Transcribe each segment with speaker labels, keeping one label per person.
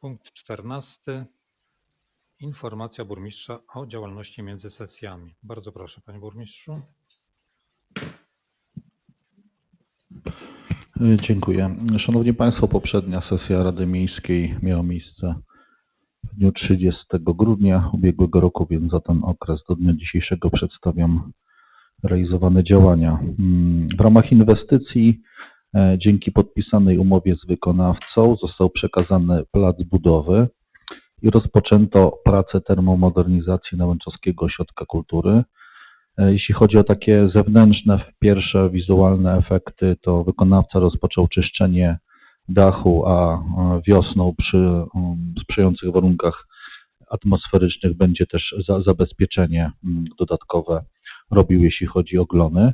Speaker 1: Punkt czternasty. Informacja burmistrza o działalności między sesjami. Bardzo proszę, panie burmistrzu.
Speaker 2: Dziękuję. Szanowni Państwo, poprzednia sesja Rady Miejskiej miała miejsce w dniu 30 grudnia ubiegłego roku, więc za ten okres do dnia dzisiejszego przedstawiam realizowane działania. Mm, W ramach inwestycji dzięki podpisanej umowie z wykonawcą został przekazany plac budowy i rozpoczęto pracę termomodernizacji Nałęczowskiego Ośrodka Kultury. E, Jeśli chodzi o takie zewnętrzne, pierwsze wizualne efekty, to wykonawca rozpoczął czyszczenie dachu, a wiosną przy sprzyjających warunkach atmosferycznych będzie też za, zabezpieczenie dodatkowe robił, jeśli chodzi o glony.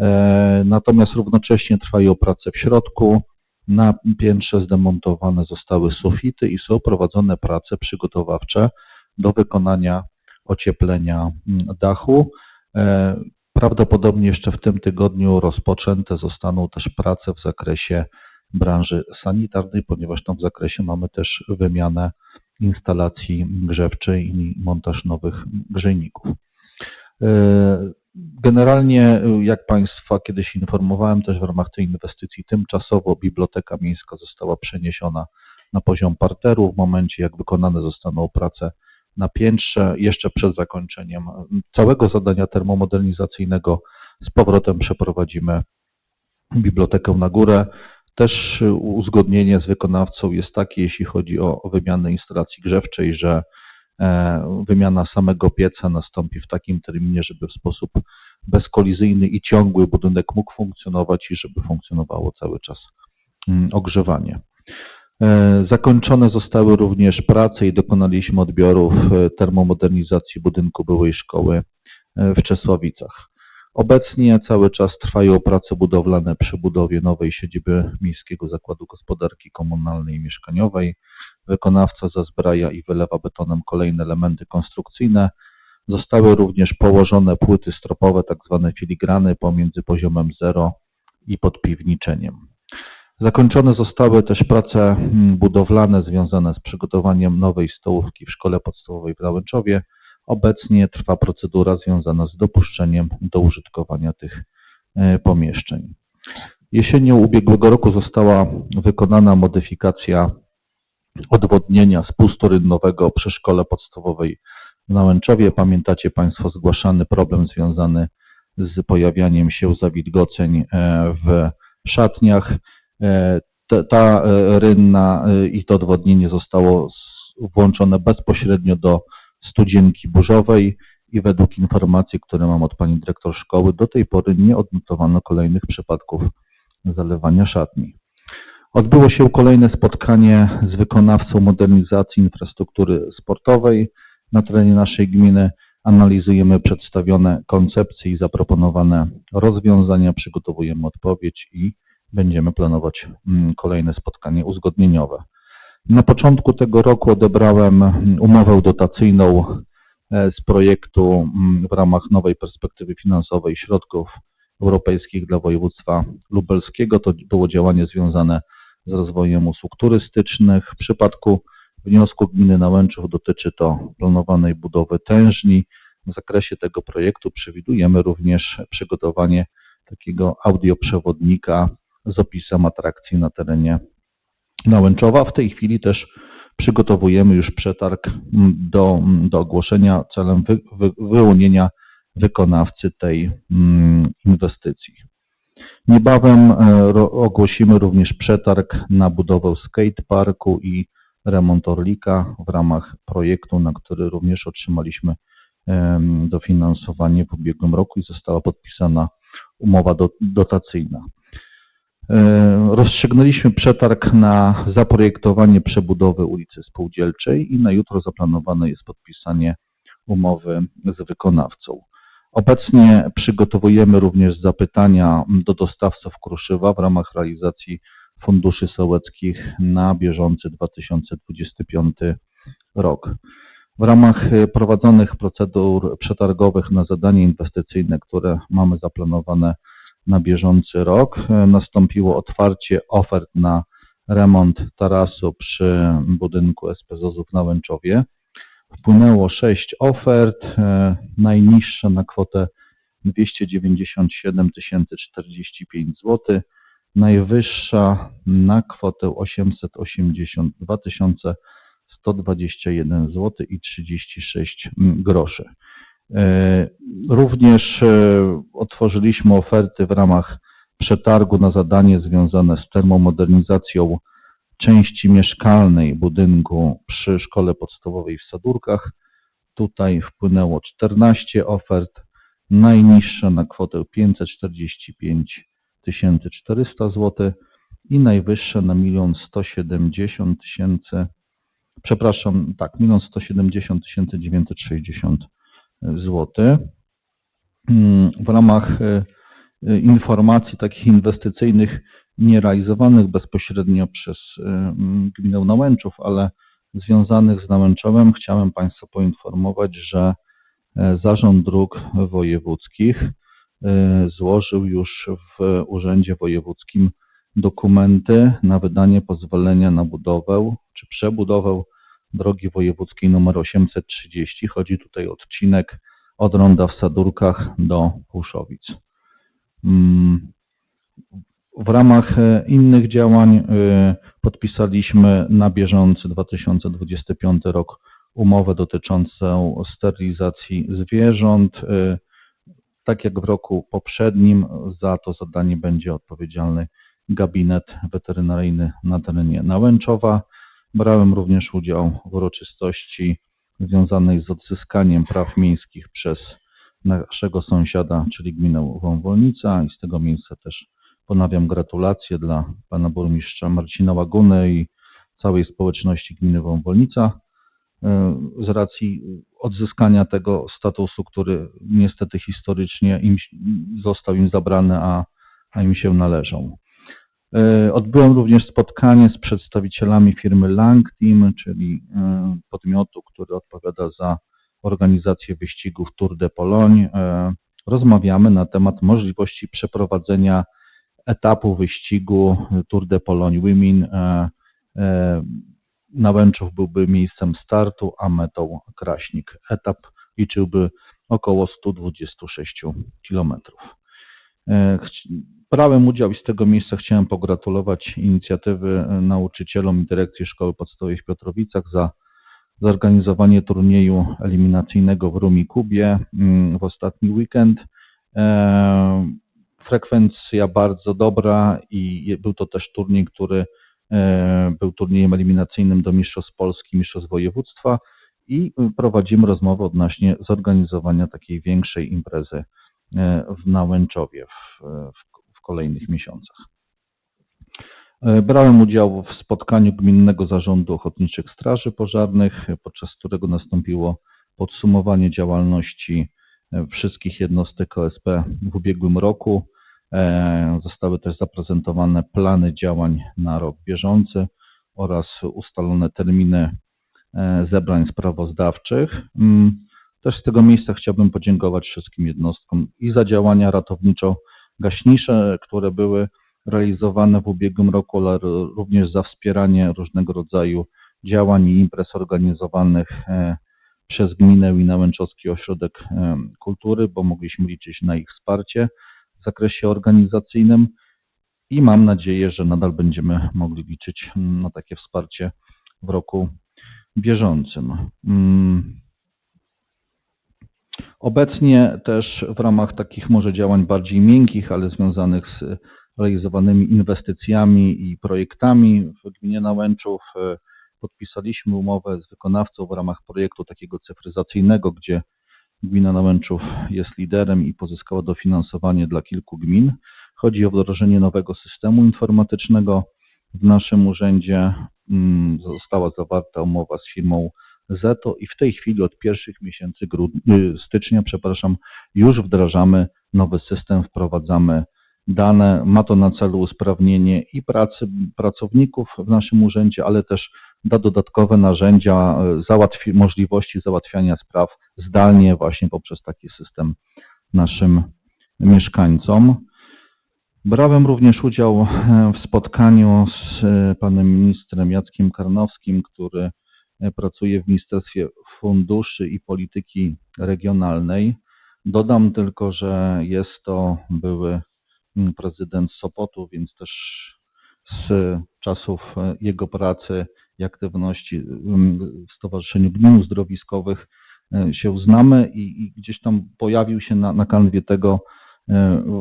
Speaker 2: E, Natomiast równocześnie trwają prace w środku. Na piętrze zdemontowane zostały sufity i są prowadzone prace przygotowawcze do wykonania ocieplenia mm, dachu. E, Prawdopodobnie jeszcze w tym tygodniu rozpoczęte zostaną też prace w zakresie branży sanitarnej, ponieważ tam w zakresie mamy też wymianę instalacji grzewczej i montaż nowych grzejników. Generalnie, jak Państwa kiedyś informowałem, też w ramach tej inwestycji tymczasowo Biblioteka Miejska została przeniesiona na poziom parteru. W momencie, jak wykonane zostaną prace na piętrze, jeszcze przed zakończeniem całego zadania termomodernizacyjnego, z powrotem przeprowadzimy bibliotekę na górę. Też uzgodnienie z wykonawcą jest takie, jeśli chodzi o wymianę instalacji grzewczej, że wymiana samego pieca nastąpi w takim terminie, żeby w sposób bezkolizyjny i ciągły budynek mógł funkcjonować i żeby funkcjonowało cały czas mm, ogrzewanie. E, Zakończone zostały również prace i dokonaliśmy odbiorów e, termomodernizacji budynku byłej szkoły e, w Czesławicach. Obecnie cały czas trwają prace budowlane przy budowie nowej siedziby Miejskiego Zakładu Gospodarki Komunalnej i Mieszkaniowej. Wykonawca zazbraja i wylewa betonem kolejne elementy konstrukcyjne. Zostały również położone płyty stropowe, tak zwane filigrany pomiędzy poziomem 0 i podpiwniczeniem. Zakończone zostały też prace mm, budowlane związane z przygotowaniem nowej stołówki w szkole podstawowej w Nałęczowie. Obecnie trwa procedura związana z dopuszczeniem do użytkowania tych e, pomieszczeń. Jesienią ubiegłego roku została wykonana modyfikacja odwodnienia z pustorynnowego przy szkole podstawowej w Nałęczowie. Pamiętacie Państwo zgłaszany problem związany z pojawianiem się zawilgoceń e, w szatniach. E, Ta, ta rynna i to odwodnienie zostało włączone bezpośrednio do studzienki burzowej i według informacji, które mam od pani dyrektor szkoły, do tej pory nie odnotowano kolejnych przypadków zalewania szatni. Odbyło się kolejne spotkanie z wykonawcą modernizacji infrastruktury sportowej na terenie naszej gminy. Analizujemy przedstawione koncepcje i zaproponowane rozwiązania, przygotowujemy odpowiedź i będziemy planować mm, kolejne spotkanie uzgodnieniowe. Na początku tego roku odebrałem umowę dotacyjną e, z projektu mm, w ramach nowej perspektywy finansowej środków europejskich dla województwa lubelskiego. To było działanie związane z rozwojem usług turystycznych. W przypadku wniosku gminy Nałęczów dotyczy to planowanej budowy tężni. W zakresie tego projektu przewidujemy również przygotowanie takiego audioprzewodnika z opisem atrakcji na terenie Nałęczowa. W tej chwili też przygotowujemy już przetarg do, do ogłoszenia celem wy, wy, wyłonienia wykonawcy tej mm, inwestycji. Niebawem e, ogłosimy również przetarg na budowę skateparku i remont Orlika w ramach projektu, na który również otrzymaliśmy dofinansowanie w ubiegłym roku i została podpisana umowa do, dotacyjna. E, Rozstrzygnęliśmy przetarg na zaprojektowanie przebudowy ulicy Spółdzielczej i na jutro zaplanowane jest podpisanie umowy z wykonawcą. Obecnie przygotowujemy również zapytania do dostawców kruszywa w ramach realizacji funduszy sołeckich na bieżący 2025 rok. W ramach e, prowadzonych procedur przetargowych na zadanie inwestycyjne, które mamy zaplanowane na bieżący rok, e, nastąpiło otwarcie ofert na remont tarasu przy budynku SPZOZ-u w Nałęczowie. Wpłynęło sześć ofert, e, najniższa na kwotę 297 045 zł, najwyższa na kwotę 882 121 zł i 36 groszy. E, Również e, otworzyliśmy oferty w ramach przetargu na zadanie związane z termomodernizacją części mieszkalnej budynku przy szkole podstawowej w Sadurkach. Tutaj wpłynęło 14 ofert, najniższa na kwotę 545 400 zł i najwyższa na 1 170 tysięcy, przepraszam, tak, 1 170 960 zł. Mm, W ramach e, e, informacji takich inwestycyjnych nie realizowanych bezpośrednio przez e, gminę Nałęczów, ale związanych z Nałęczowem, chciałem Państwa poinformować, że Zarząd Dróg Wojewódzkich złożył już w Urzędzie Wojewódzkim dokumenty na wydanie pozwolenia na budowę czy przebudowę drogi wojewódzkiej nr 830. Chodzi tutaj o odcinek od ronda w Sadurkach do Płuszowic. Mm, W ramach e, innych działań e, podpisaliśmy na bieżący 2025 rok umowę dotyczącą sterylizacji zwierząt. E, Tak jak w roku poprzednim, za to zadanie będzie odpowiedzialny gabinet weterynaryjny na terenie Nałęczowa. Brałem również udział w uroczystości związanej z odzyskaniem praw miejskich przez naszego sąsiada, czyli gminę Wąwolnica i z tego miejsca też ponawiam gratulacje dla pana burmistrza Marcina Łaguny i całej społeczności gminy Wąwolnica e, z racji odzyskania tego statusu, który niestety historycznie im, został im zabrany, a, a im się należą. E, Odbyłem również spotkanie z przedstawicielami firmy Lang Team, czyli e, podmiotu, który odpowiada za organizację wyścigów Tour de Pologne. E, Rozmawiamy na temat możliwości przeprowadzenia etapu wyścigu Tour de Pologne Women. Nałęczów byłby miejscem startu, a metą Kraśnik. Etap liczyłby około 126 kilometrów. Brałem udział i z tego miejsca chciałem pogratulować inicjatywy e, nauczycielom i dyrekcji Szkoły Podstawowej w Piotrowicach za zorganizowanie turnieju eliminacyjnego w Rumi Kubie mm, w ostatni weekend. E, Frekwencja bardzo dobra i był to też turniej, który e, był turniejem eliminacyjnym do Mistrzostw Polski, Mistrzostw Województwa i prowadzimy rozmowę odnośnie zorganizowania takiej większej imprezy w Nałęczowie w, w kolejnych miesiącach. E, Brałem udział w spotkaniu Gminnego Zarządu Ochotniczych Straży Pożarnych, podczas którego nastąpiło podsumowanie działalności e, wszystkich jednostek OSP w ubiegłym roku. E, Zostały też zaprezentowane plany działań na rok bieżący oraz ustalone terminy zebrań sprawozdawczych. Mm, Też z tego miejsca chciałbym podziękować wszystkim jednostkom i za działania ratowniczo-gaśnicze, które były realizowane w ubiegłym roku, ale również za wspieranie różnego rodzaju działań i imprez organizowanych e, przez gminę i Nałęczowski Ośrodek e, Kultury, bo mogliśmy liczyć na ich wsparcie w zakresie organizacyjnym i mam nadzieję, że nadal będziemy mogli liczyć mm, na takie wsparcie w roku bieżącym. Obecnie też w ramach takich może działań bardziej miękkich, ale związanych z realizowanymi inwestycjami i projektami w gminie Nałęczów e, podpisaliśmy umowę z wykonawcą w ramach projektu takiego cyfryzacyjnego, gdzie gmina Nałęczów jest liderem i pozyskała dofinansowanie dla kilku gmin. Chodzi o wdrożenie nowego systemu informatycznego. W naszym urzędzie mm, została zawarta umowa z firmą Zeto i w tej chwili od pierwszych miesięcy grudnia, stycznia, przepraszam, już wdrażamy nowy system, wprowadzamy dane. Ma to na celu usprawnienie i pracy pracowników w naszym urzędzie, ale też da dodatkowe narzędzia, e, załatwi, możliwości załatwiania spraw zdalnie właśnie poprzez taki system naszym mieszkańcom. Brałem również udział e, w spotkaniu z e, panem ministrem Jackiem Karnowskim, który e, pracuje w Ministerstwie Funduszy i Polityki Regionalnej. Dodam tylko, że jest to były mm, prezydent Sopotu, więc też z czasów e, jego pracy i aktywności mm, w Stowarzyszeniu Gmin Uzdrowiskowych e, się znamy i, i gdzieś tam pojawił się na, na kanwie tego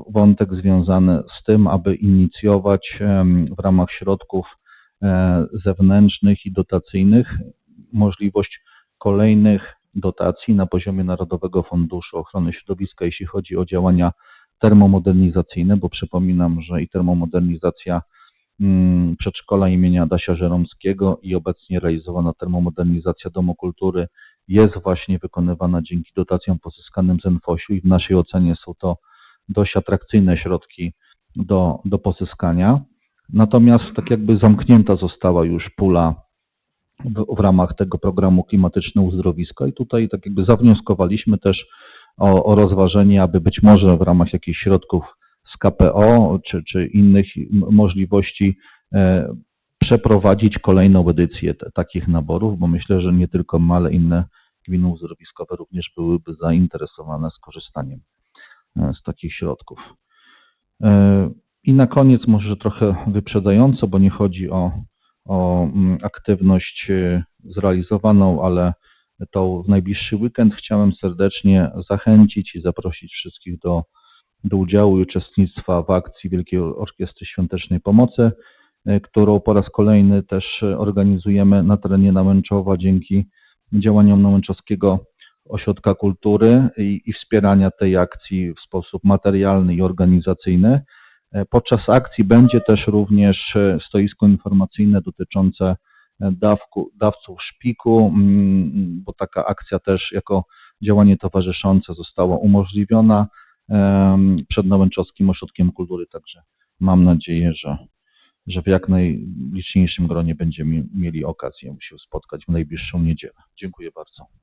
Speaker 2: wątek związany z tym, aby inicjować w ramach środków zewnętrznych i dotacyjnych możliwość kolejnych dotacji na poziomie Narodowego Funduszu Ochrony Środowiska, jeśli chodzi o działania termomodernizacyjne, bo przypominam, że i termomodernizacja mm, przedszkola imienia Adasia Żeromskiego i obecnie realizowana termomodernizacja Domu Kultury jest właśnie wykonywana dzięki dotacjom pozyskanym z NFOŚ-u i w naszej ocenie są to dość atrakcyjne środki do, do pozyskania. Natomiast tak jakby zamknięta została już pula w, ramach tego programu Klimatyczne Uzdrowisko i tutaj tak jakby zawnioskowaliśmy też o, o rozważenie, aby być może w ramach jakichś środków z KPO czy, czy innych możliwości e, przeprowadzić kolejną edycję te, takich naborów, bo myślę, że nie tylko my, ale inne gminy uzdrowiskowe również byłyby zainteresowane skorzystaniem e, z takich środków. E, I na koniec może trochę wyprzedzająco, bo nie chodzi o, o mm, aktywność e, zrealizowaną, ale to w najbliższy weekend chciałem serdecznie zachęcić i zaprosić wszystkich do, do udziału i uczestnictwa w akcji Wielkiej Orkiestry Świątecznej Pomocy, e, którą po raz kolejny też organizujemy na terenie Nałęczowa dzięki działaniom Nałęczowskiego Ośrodka Kultury i, i wspierania tej akcji w sposób materialny i organizacyjny. E, Podczas akcji będzie też również e, stoisko informacyjne dotyczące e, dawku, dawców szpiku, mm, bo taka akcja też jako działanie towarzyszące została umożliwiona przed Nałęczowskim Ośrodkiem Kultury, także mam nadzieję, że, że w jak najliczniejszym gronie będziemy mieli okazję się spotkać w najbliższą niedzielę. Dziękuję bardzo.